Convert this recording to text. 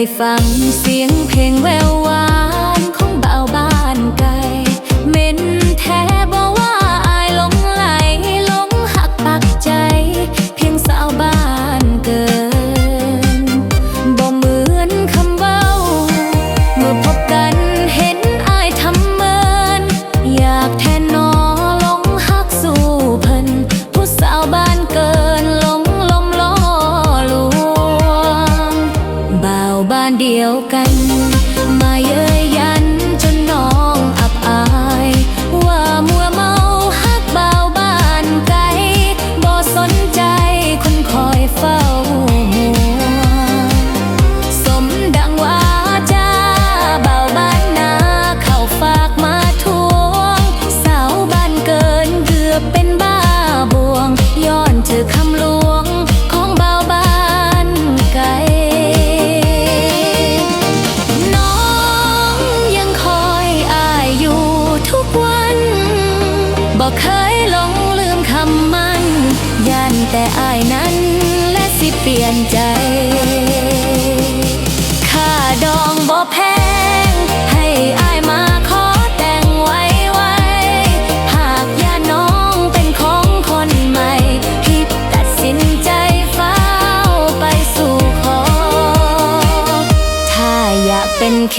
ได้ฟังเสียงเพลงแวววา yêu ca บอเคยหลงลืมคำมันยันแต่อายนั้นและสิเปลี่ยนใจข้าดองบ่แพง ให้อายมาขอแต่งไวไวหากย่าน้องเป็นของคนใหม่คิดตัดสินใจฟ้าไปสู่ขอ ถ้าอยากเป็นเค